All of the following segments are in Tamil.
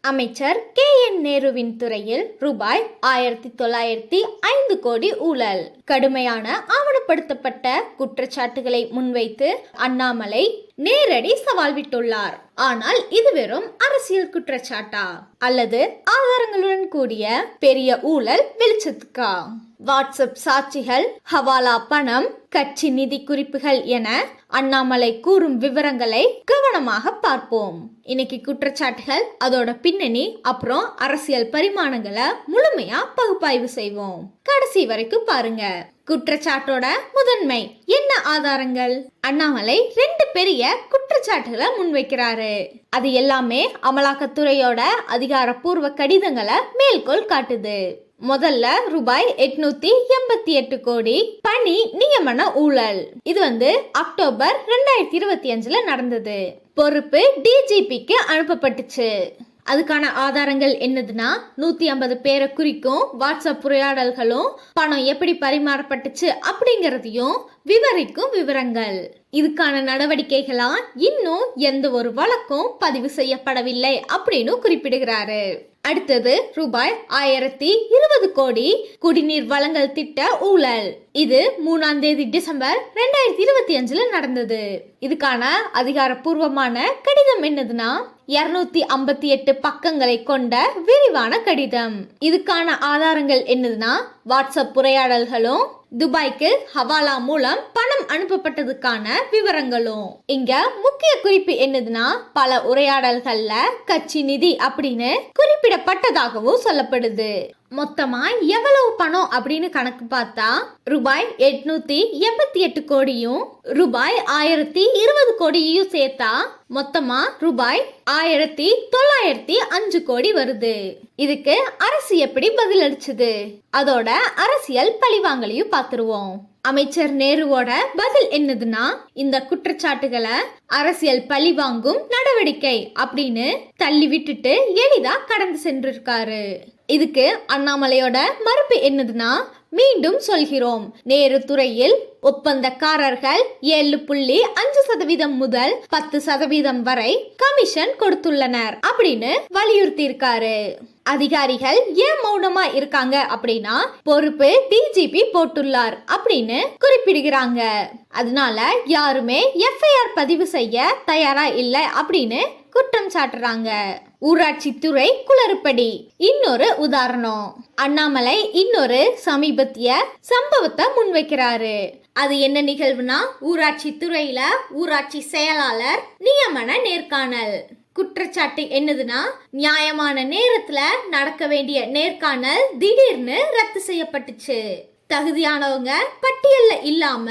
அமைச்சர் கே என் நேருவின் துறையில் ரூபாய் ஆயிரத்தி தொள்ளாயிரத்தி ஐந்து கோடி ஊழல். கடுமையான ஆவணப்படுத்தப்பட்ட குற்றச்சாட்டுகளை முன்வைத்து அண்ணாமலை நேரடி சவால் விட்டுள்ளார். ஆனால் இது வெறும் அரசியல் குற்றச்சாட்டா? அல்லது ஆதாரங்களுடன் கூடிய பெரிய ஊழல் வெளிச்சத்துக்கா? வாட்ஸ்அப் சாட்சிகள் ஹவாலா பணம் கட்சி நிதி குறிப்புகள் என அண்ணாமலை கூறும் விவரங்களை கவனமாக பார்ப்போம். இன்னைக்கு குற்றச்சாட்டுகள் அதோட பின்னணி அப்புறம் அரசியல் பரிமாணங்களை முழுமையா பகுப்பாய்வு செய்வோம். கடைசி வரைக்கும் பாருங்க. குற்றச்சாட்டோட முதன்மை என்ன ஆதாரங்கள்? அண்ணாமலை ரெண்டு பெரிய குற்றச்சாட்டுகளை முன்வைக்கிறாரு. அது எல்லாமே அமலாக்கத்துறையோட அதிகாரப்பூர்வ கடிதங்களை மேல்கோள் காட்டுது. முதல்ல ரூபாய் எட்நூத்தி எண்பத்தி எட்டு கோடி பணி நியமன ஊழல். இது வந்து அக்டோபர் ரெண்டாயிரத்தி இருபத்தி அஞ்சுல நடந்தது. பொறுப்பு டிஜிபிக்கு அனுப்பப்பட்டுச்சு. அதுக்கான ஆதாரங்கள் என்னதுன்னா நூத்தி ஐம்பது பேரை குறிக்கும் வாட்ஸ்அப் உரையாடல்களும் பணம் எப்படி பரிமாறப்பட்டுச்சு அப்படிங்கறதையும் விவரிக்கும் விவரங்கள். இதுக்கான நடவடிக்கைகளா இன்னும் எந்த ஒரு வழக்கும் பதிவு செய்யப்படவில்லை அப்படின்னு குறிப்பிடுகிறாரு. அடுத்தது ரூபாய் ஆயிரத்தி இருபது கோடி குடிநீர் வழங்கல் திட்ட ஊழல். இது மூணாம் தேதி டிசம்பர் ரெண்டாயிரத்தி இருபத்தி அஞ்சுல நடந்தது. இதுக்கான அதிகாரப்பூர்வமான கடிதம் என்னதுன்னா இருநூத்தி ஐம்பத்தி எட்டு பக்கங்களை கொண்ட விரிவான கடிதம். இதுக்கான ஆதாரங்கள் என்னதுன்னா வாட்ஸ்அப் உரையாடல்களும் துபாய்க்கு ஹவாலா மூலம் பணம் அனுப்பப்பட்டதுக்கான விவரங்களும். இங்க முக்கிய குறிப்பு என்னதுன்னா பல உரையாடல்கள்ல கட்சி நிதி அப்படின்னு குறிப்பிடப்பட்டதாகவும் சொல்லப்படுது. மொத்தமா எவ்வளவு பணம் அப்படின்னு கணக்கு பார்த்தா ரூபாய் எட்நூத்தி எண்பத்தி எட்டு கோடியும் ரூபாய் ஆயிரத்தி இருபது கோடியையும் சேர்த்தா மொத்தமா ரூபாய் ஆயிரத்தி தொள்ளாயிரத்தி அஞ்சு கோடி வருது. இதுக்கு அரசு எப்படி பதிலளிச்சது அதோட அரசியல் பழிவாங்கலையும் பார்த்துருவோம். அமைச்சர் நேருவோட பதில் என்னதுன்னா இந்த குற்றச்சாட்டுகளை அரசியல் பழி வாங்கும் நடவடிக்கை அப்படின்னு தள்ளி விட்டுட்டு எளிதா கடந்து சென்றிருக்காரு. இதுக்கு அண்ணாமலையோட மறுப்பு என்னதுன்னா மீண்டும் சொல்கிறோம். நேரு துறையில் ஒப்பந்தக்காரர்கள் ஏழு புள்ளி அஞ்சு சதவீதம் முதல் பத்து சதவீதம் வரை கமிஷன் கொடுத்துள்ளனர் அப்படின்னு வலியுறுத்தி இருக்காரு அதிகாரிகள் ஏன் மௌனமா இருக்காங்க அப்படின்னா பொறுப்பு டிஜிபி போட்டுள்ளார் அப்படின்னு குறிப்பிடுகிறாங்க. அதனால யாருமே எஃப்ஐஆர் பதிவு செய்ய தயாரா இல்லை அப்படின்னு குற்றம் சாட்டுறாங்க. ஊராட்சி துறை குளறுபடி. இன்னொரு உதாரணம். அண்ணாமலை இன்னொரு சமீபத்திய சம்பவத்தை முன்வைக்கிறாரு. அது என்ன நிகழ்வுனா ஊராட்சி துறையில ஊராட்சி செயலாளர் நியமன நேர்காணல். குற்றச்சாட்டு என்னதுன்னா நியாயமான நேரத்துல நடக்க வேண்டிய நேர்காணல் திடீர்னு ரத்து செய்யப்பட்டுச்சு. தகுதியானவங்க பட்டியல்ல இல்லாம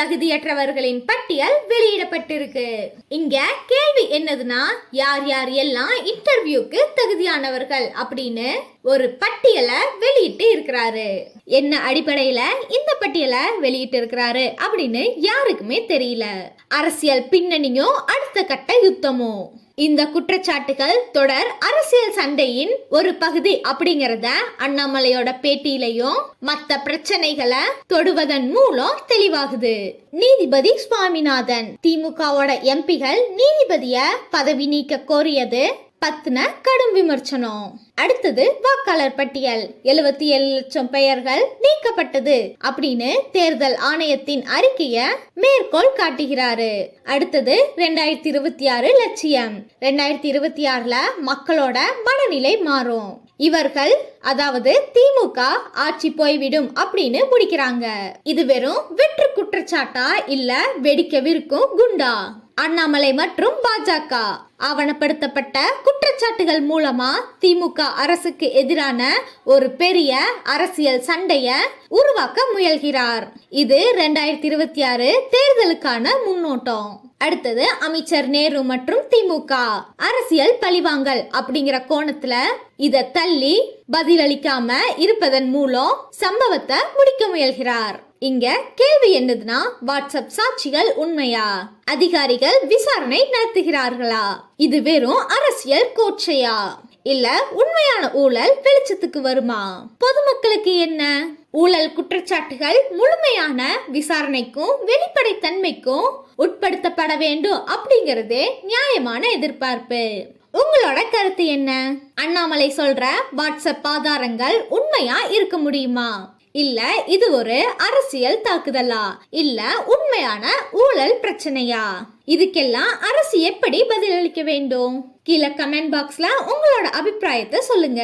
தகுதியற்றவர்களின் பட்டியல் வெளியிடப்பட்டிருக்கு. இங்க கேள்வி என்னதுன்னா யார் யார் எல்லாம் இன்டர்வியூக்கு தகுதியானவர்கள் அப்படின்னு ஒரு பட்டியலை வெளியிட்டு இருக்கிறாரு. என்ன அடிப்படையில இந்த பட்டியலை வெளியிட்டு இருக்கிறாரு அப்படின்னு யாருக்குமே தெரியல. அரசியல் பின்னணியும் அடுத்த கட்ட யுத்தமும் இந்த குற்றச்சாட்டுகள் தொடர் அரசியல் சண்டையின் ஒரு பகுதி அப்படிங்கறத அண்ணாமலையோட பேட்டியிலையும் மற்ற பிரச்சனைகளை தொடுவதன் மூலம் தெளிவாகுது. நீதிபதி சுவாமிநாதன் திமுகவோட எம்பிகள் நீதிபதிய பதவி நீக்க கோரியது பத்தின கடும் விமர்சனம். அடுத்தது வாக்காளர் பட்டியல். எழுபத்தி ஏழு லட்சம் பெயர்கள் நீக்கப்பட்டது. அப்படின்னு தேர்தல் ஆணையத்தின் அறிக்கைய மேற்கோள் காட்டுகிறாரு. அடுத்தது ரெண்டாயிரத்தி இருபத்தி ஆறு லட்சியம். ரெண்டாயிரத்தி இருபத்தி ஆறுல மக்களோட மனநிலை மாறும். இவர்கள் அதாவது திமுக ஆட்சி போய்விடும் அப்படின்னு முடிக்கிறாங்க. இது வெறும் வெற்று குற்றச்சாட்டா இல்ல வெடிக்கவிருக்கும் குண்டா? அண்ணாமலை மற்றும் பாஜக ஆவணப்படுத்தப்பட்ட குற்றச்சாட்டுகள் மூலமா திமுக அரசுக்கு எதிரான ஒரு பெரிய அரசியல் சண்டைய உருவாக்க முயல்கிறார். இது ரெண்டாயிரத்தி இருபத்தி ஆறு தேர்தலுக்கான முன்னோட்டம். அடுத்தது அமைச்சர் நேரு மற்றும் திமுக. அரசியல் பழிவாங்கல் அப்படிங்கிற கோணத்துல இத தள்ளி பதிலளிக்காம இருப்பதன் மூலம் சம்பவத்தை முடிக்க முயல்கிறார். இங்க கேள்வி என்னதுன்னா வாட்ஸ்அப் சாட்சிகள் உண்மையா? அதிகாரிகள் விசாரணை நடத்துகிறார்களா? இது வெறும் அரசியல் கோட்சையா இல்ல உண்மையான ஊழல் வெளிச்சத்துக்கு வருமா? பொதுமக்களுக்கு என்ன? ஊழல் குற்றச்சாட்டுகள் முழுமையான விசாரணைக்கும் வெளிப்படைத்தன்மைக்கும் உட்படுத்தப்பட வேண்டும் அப்படிங்கறதே நியாயமான எதிர்பார்ப்பு. உங்களோட கருத்து என்ன? அண்ணாமலை சொல்ற வாட்ஸ்அப் ஆதாரங்கள் உண்மையா இருக்க முடியுமா? இல்ல இது ஒரு அரசியல் தாக்குதலா? இல்ல உண்மையான ஊழல் பிரச்சனையா? இதுக்கெல்லாம் அரசு எப்படி பதிலளிக்க வேண்டும்? கீழே கமெண்ட் பாக்ஸ்ல உங்களோட அபிப்பிராயத்தை சொல்லுங்க.